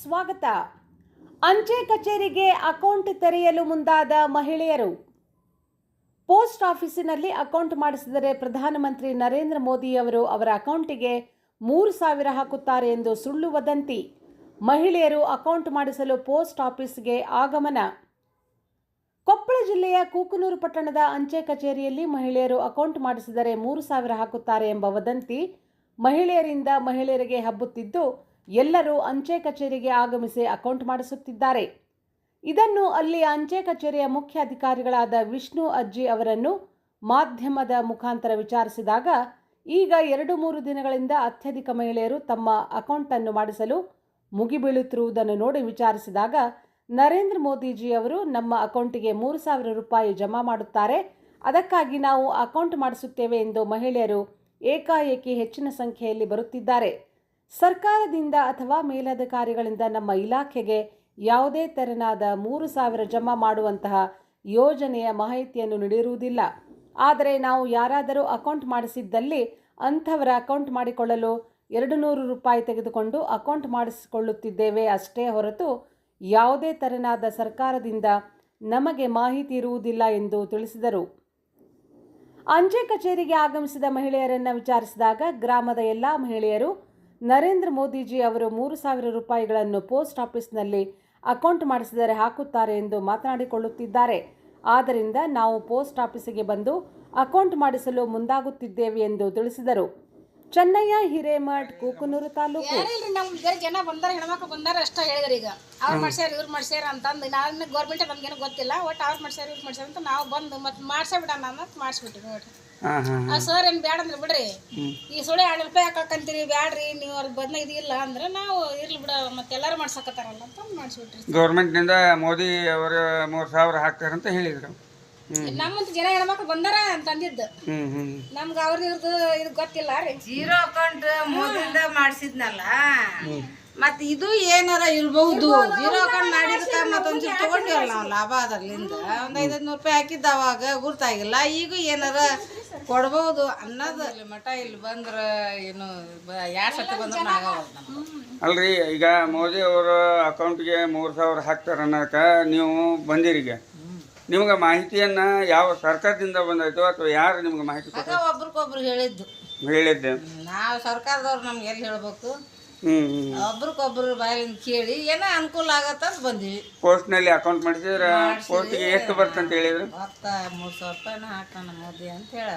ಸ್ವಾಗತ. ಅಂಚೆ ಕಚೇರಿಗೆ ಅಕೌಂಟ್ ತೆರೆಯಲು ಮುಂದಾದ ಮಹಿಳೆಯರು. ಪೋಸ್ಟ್ ಆಫೀಸಿನಲ್ಲಿ ಅಕೌಂಟ್ ಮಾಡಿಸಿದರೆ ಪ್ರಧಾನಮಂತ್ರಿ ನರೇಂದ್ರ ಮೋದಿ ಅವರು ಅವರ ಅಕೌಂಟಿಗೆ ಮೂರು ಸಾವಿರ ಹಾಕುತ್ತಾರೆ ಎಂದು ಸುಳ್ಳು ವದಂತಿ. ಮಹಿಳೆಯರು ಅಕೌಂಟ್ ಮಾಡಿಸಲು ಪೋಸ್ಟ್ ಆಫೀಸ್ಗೆ ಆಗಮನ. ಕೊಪ್ಪಳ ಜಿಲ್ಲೆಯ ಕೂಕನೂರು ಪಟ್ಟಣದ ಅಂಚೆ ಕಚೇರಿಯಲ್ಲಿ ಮಹಿಳೆಯರು ಅಕೌಂಟ್ ಮಾಡಿಸಿದರೆ ಮೂರು ಸಾವಿರ ಹಾಕುತ್ತಾರೆ ಎಂಬ ವದಂತಿ ಮಹಿಳೆಯರಿಂದ ಮಹಿಳೆಯರಿಗೆ ಹಬ್ಬುತ್ತಿದ್ದು ಎಲ್ಲರೂ ಅಂಚೆ ಕಚೇರಿಗೆ ಆಗಮಿಸಿ ಅಕೌಂಟ್ ಮಾಡಿಸುತ್ತಿದ್ದಾರೆ. ಇದನ್ನು ಅಲ್ಲಿ ಅಂಚೆ ಕಚೇರಿಯ ಮುಖ್ಯ ಅಧಿಕಾರಿಗಳಾದ ವಿಷ್ಣು ಅಜ್ಜಿ ಅವರನ್ನು ಮಾಧ್ಯಮದ ಮುಖಾಂತರ ವಿಚಾರಿಸಿದಾಗ, ಈಗ ಎರಡು ಮೂರು ದಿನಗಳಿಂದ ಅತ್ಯಧಿಕ ಮಹಿಳೆಯರು ತಮ್ಮ ಅಕೌಂಟನ್ನು ಮಾಡಿಸಲು ಮುಗಿಬೀಳುತ್ತಿರುವುದನ್ನು ನೋಡಿ ವಿಚಾರಿಸಿದಾಗ, ನರೇಂದ್ರ ಮೋದಿಜಿ ಅವರು ನಮ್ಮ ಅಕೌಂಟಿಗೆ ಮೂರು ಸಾವಿರ ರೂಪಾಯಿ ಜಮಾ ಮಾಡುತ್ತಾರೆ, ಅದಕ್ಕಾಗಿ ನಾವು ಅಕೌಂಟ್ ಮಾಡಿಸುತ್ತೇವೆ ಎಂದು ಮಹಿಳೆಯರು ಏಕಾಏಕಿ ಹೆಚ್ಚಿನ ಸಂಖ್ಯೆಯಲ್ಲಿ ಬರುತ್ತಿದ್ದಾರೆ. ಸರ್ಕಾರದಿಂದ ಅಥವಾ ಮೇಲಧಿಕಾರಿಗಳಿಂದ ನಮ್ಮ ಇಲಾಖೆಗೆ ಯಾವುದೇ ತೆರನಾದ ಮೂರು ಸಾವಿರ ಜಮಾ ಮಾಡುವಂತಹ ಯೋಜನೆಯ ಮಾಹಿತಿಯನ್ನು ನೀಡಿರುವುದಿಲ್ಲ. ಆದರೆ ನಾವು ಯಾರಾದರೂ ಅಕೌಂಟ್ ಮಾಡಿಸಿದ್ದಲ್ಲಿ ಅಂಥವರ ಅಕೌಂಟ್ ಮಾಡಿಕೊಳ್ಳಲು ಎರಡು ನೂರು ರೂಪಾಯಿ ತೆಗೆದುಕೊಂಡು ಅಕೌಂಟ್ ಮಾಡಿಸಿಕೊಳ್ಳುತ್ತಿದ್ದೇವೆ ಅಷ್ಟೇ ಹೊರತು ಯಾವುದೇ ತೆರನಾದ ಸರ್ಕಾರದಿಂದ ನಮಗೆ ಮಾಹಿತಿ ಇರುವುದಿಲ್ಲ ಎಂದು ತಿಳಿಸಿದರು. ಅಂಚೆ ಕಚೇರಿಗೆ ಆಗಮಿಸಿದ ಮಹಿಳೆಯರನ್ನು ವಿಚಾರಿಸಿದಾಗ ಗ್ರಾಮದ ಎಲ್ಲ ಮಹಿಳೆಯರು ನರೇಂದ್ರ ಮೋದಿಜಿ ಅವರು ಮೂರು ಸಾವಿರ ರೂಪಾಯಿಗಳನ್ನು ಪೋಸ್ಟ್ ಆಫೀಸ್ನಲ್ಲಿ ಅಕೌಂಟ್ ಮಾಡಿಸಿದರೆ ಹಾಕುತ್ತಾರೆ ಎಂದು ಮಾತನಾಡಿಕೊಳ್ಳುತ್ತಿದ್ದಾರೆ. ಆದ್ದರಿಂದ ನಾವು ಪೋಸ್ಟ್ ಆಫೀಸಿಗೆ ಬಂದು ಅಕೌಂಟ್ ಮಾಡಿಸಲು ಮುಂದಾಗುತ್ತಿದ್ದೇವೆ ಎಂದು ತಿಳಿಸಿದರು. ಚೆನ್ನಯ್ಯ, ಹಿರೇಮಠ್, ಕೂಕನೂರು ತಾಲೂಕು. ಯಾರಿಲ್ರಿ ಜನ ಬಂದಾರ, ಹೆಣ್ಮಕ್ಳು ಬಂದಾರ ಅಷ್ಟೇ ಹೇಳಿದ್ರೆ ಈಗ. ಅವ್ರು ಮಾಡ್ಸ್ಯಾರ, ಇವ್ರು ಮಾಡ್ಸ್ಯಾರ ಅಂತಂದು ನಾನು ಗೌರ್ಮೆಂಟ್ ನಮ್ಗೇನು ಗೊತ್ತಿಲ್ಲ ಒಟ್ಟು ಅವ್ರು ಮಾಡ್ಸ್ಯಾರ, ಇವ್ರು ಮಾಡ್ಸ್ಯಾರ ಅಂತ ನಾವು ಬಂದು ಮತ್ತೆ ಮಾಡ್ಸೇ ಬಿಡೋಣ ಅಂತ ಮಾಡಿಸ್ಬಿಟ್ರಿ ನೋಡ್ರಿ ಆ ಸರ್ ಏನು ಬೇಡ ಅಂದ್ರೆ ಬಿಡ್ರಿ. ಈ ಸುಳಿ ಎರಡು ರೂಪಾಯಿ ಹಾಕಂತೀರಿ ಬ್ಯಾಡ್ರಿ ನೀವು ಅಲ್ಲಿ ಬದ್ನ ಇದಿಲ್ಲ ಅಂದ್ರೆ ನಾವು ಇರ್ಲಿ ಬಿಡ ಮತ್ತೆ ಎಲ್ಲರೂ ಮಾಡ್ಸಕತ್ತಾರಲ್ಲ ಅಂತ ಮಾಡಿಸ್ಬಿಟ್ರಿ ಗೌರ್ಮೆಂಟ್ನಿಂದ ಮೋದಿ ಅವರು ಮೂರ್ ಸಾವಿರ ಹಾಕ್ತಾರಂತ ಹೇಳಿದರು. ನಮ್ಮಂತ ಜನ ಹೆಣ್ಮಕ್ಳು ಬಂದಾರ ಅಂತಂದಿದ್ದು ನಮ್ಗ ಹ್ಞೂ ನಮ್ಗೆ ಅವ್ರದ್ದು ಇದು ಗೊತ್ತಿಲ್ಲ ರೀ. ಜೀರೋ ಅಕೌಂಟ್ ಮೊದಲಿಂದ ಮಾಡಿಸಿದ್ನಲ್ಲ? ಮತ್ ಇದು ಏನಾರ ಇರಬಹುದು ಜೀರೋ ಅಕೌಂಟ್ ಮಾಡಿದ್ರೆ ಮತ್ತೊಂದು ತಗೊಂಡಿವಲ್ಲ ನಾವು ಲಾಭ ಅದರ್ಲಿಂದ ಒಂದ್ ಐದೈದು ನೂರು ರೂಪಾಯಿ ಹಾಕಿದ್ದ ಅವಾಗ ಗುರ್ತಾಗಿಲ್ಲ. ಈಗ ಏನಾರ ಕೊಡ್ಬಹುದು ಅನ್ನೋದು. ಇಲ್ಲಿ ಮಠ ಇಲ್ಲಿ ಬಂದ್ರ ಏನು ಯಾರು ಸತಿ ಬಂದ್ರೆ ಅಲ್ರಿ ಈಗ ಮೋದಿ ಅವರ ಅಕೌಂಟ್ಗೆ ಮೂರು ಸಾವಿರ ಹಾಕ್ತಾರೆ ಅನ್ನೋಕೆ ನೀವು ಬಂದಿರಿಗೆ ನಿಮ್ಗೆ ಮಾಹಿತಿಯನ್ನ ಯಾವ ಸರ್ಕಾರದಿಂದ ಬಂದಾಯ್ತು ಅಥವಾ ಯಾರು ನಿಮ್ಗೆ ಮಾಹಿತಿ ಒಬ್ರಿಗೊಬ್ರು ಹೇಳಿದ್ದು. ಹೇಳಿದ್ದೆ. ನಾವು ಸರ್ಕಾರದವ್ರು ನಮ್ಗೆ ಎಲ್ಲಿ ಹೇಳ್ಬೇಕು? ಒಬ್ರಿಗೊಬ್ರು ಬಾಯಿಂದ ಕೇಳಿ ಏನೋ ಅನುಕೂಲ ಆಗತ್ತಂತ ಬಂದಿವಿ. ಪೋಸ್ಟ್ನಲ್ಲಿ ಅಕೌಂಟ್ ಮಾಡಿಸಿದ್ರೆ ಪೋಸ್ಟಿಗೆ ಎಷ್ಟು ಬರ್ತಂತ ಹೇಳಿದ್ರು? ಮತ್ತ ಮೂರು ಸಾವಿರ ರೂಪಾಯಿನ ಹಾಕೋಣ ಮೋದಿ ಅಂತ ಹೇಳ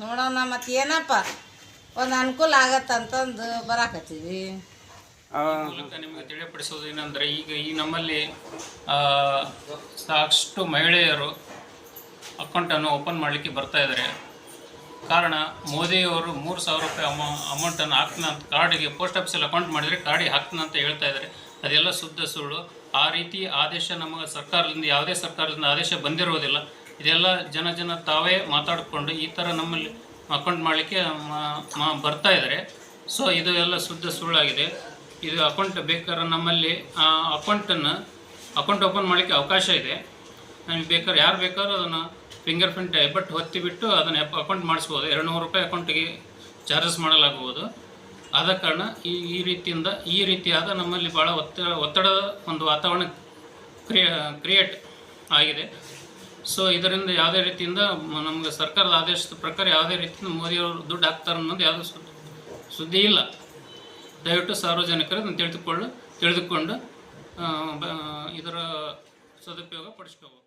ನೋಡೋಣ ಮತ್ತೆ ಏನಪ್ಪ? ಒಂದು ಅನುಕೂಲ ಆಗತ್ತಂತಂದು ಬರಾಕತ್ತೀವಿ. ಮೂಲಕ ನಿಮಗೆ ತಿಳಿಯಪಡಿಸೋದು ಏನಂದ್ರೆ ಈಗ ಈ ನಮ್ಮಲ್ಲಿ ಆ, ಸಾಕಷ್ಟು ಮಹಿಳೆಯರು ಅಕೌಂಟನ್ನು ಓಪನ್ ಮಾಡಲಿಕ್ಕೆ ಬರ್ತಾ ಇದ್ದಾರೆ ಕಾರಣ ಮೋದಿಯವರು ಮೂರು ಸಾವಿರ ರೂಪಾಯಿ ಅಮೌ, ಅಮೌಂಟನ್ನು ಹಾಕ್ತಾನೆ ಅಂತ, ಕಾರ್ಡಿಗೆ ಪೋಸ್ಟ್ ಆಫೀಸಲ್ಲಿ ಅಕೌಂಟ್ ಮಾಡಿದರೆ ಕಾರ್ಡಿಗೆ ಹಾಕ್ತಾನೆ ಅಂತ ಹೇಳ್ತಾ ಇದ್ದಾರೆ. ಅದೆಲ್ಲ ಶುದ್ಧ ಸುಳ್ಳು. ಆ ರೀತಿ ಆದೇಶ ನಮಗೆ ಸರ್ಕಾರದಿಂದ, ಯಾವುದೇ ಸರ್ಕಾರದಿಂದ ಆದೇಶ ಬಂದಿರೋದಿಲ್ಲ. ಇದೆಲ್ಲ ಜನ ಜನ ತಾವೇ ಮಾತಾಡಿಕೊಂಡು ಈ ಥರ ನಮ್ಮಲ್ಲಿ ಅಕೌಂಟ್ ಮಾಡಲಿಕ್ಕೆ ಬರ್ತಾ ಇದ್ದಾರೆ. ಸೊ ಇದು ಎಲ್ಲ ಶುದ್ಧ ಸುಳ್ಳಾಗಿದೆ. ಇದು ಅಕೌಂಟ್ ಬೇಕಾದ್ರೆ ನಮ್ಮಲ್ಲಿ ಅಕೌಂಟನ್ನು, ಅಕೌಂಟ್ ಓಪನ್ ಮಾಡಲಿಕ್ಕೆ ಅವಕಾಶ ಇದೆ. ನಮಗೆ ಬೇಕಾದ್ರೆ ಯಾರು ಬೇಕಾದ್ರೂ ಅದನ್ನು ಫಿಂಗರ್ ಪ್ರಿಂಟ್ ಹೆಬ್ಬಟ್ಟು ಹೊತ್ತಿ ಬಿಟ್ಟು ಅದನ್ನು ಅಕೌಂಟ್ ಮಾಡಿಸ್ಬೋದು. ಎರಡು ನೂರು ರೂಪಾಯಿ ಅಕೌಂಟಿಗೆ ಚಾರ್ಜಸ್ ಮಾಡಲಾಗುವುದು. ಆದ ಕಾರಣ ಈ ಈ ರೀತಿಯಿಂದ, ಈ ರೀತಿಯಾದ ನಮ್ಮಲ್ಲಿ ಭಾಳ ಒತ್ತಡ ಒತ್ತಡದ ಒಂದು ವಾತಾವರಣ ಕ್ರಿಯೇ ಕ್ರಿಯೇಟ್ ಆಗಿದೆ. ಸೊ ಇದರಿಂದ ಯಾವುದೇ ರೀತಿಯಿಂದ ನಮಗೆ ಸರ್ಕಾರದ ಆದೇಶದ ಪ್ರಕಾರ ಯಾವುದೇ ರೀತಿಯಿಂದ ಮೋದಿಯವರು ದುಡ್ಡು ಹಾಕ್ತಾರೆ ಅನ್ನೋದು ಯಾವುದೂ ಸುದ್ದಿ ಸುದ್ದಿ ಇಲ್ಲ. ದಯವಿಟ್ಟು ಸಾರ್ವಜನಿಕರು ತಿಳಿದುಕೊಳ್ಳು, ತಿಳಿದುಕೊಂಡು ಇದರ ಸದುಪಯೋಗ ಪಡಿಸ್ಕೋಬೇಕು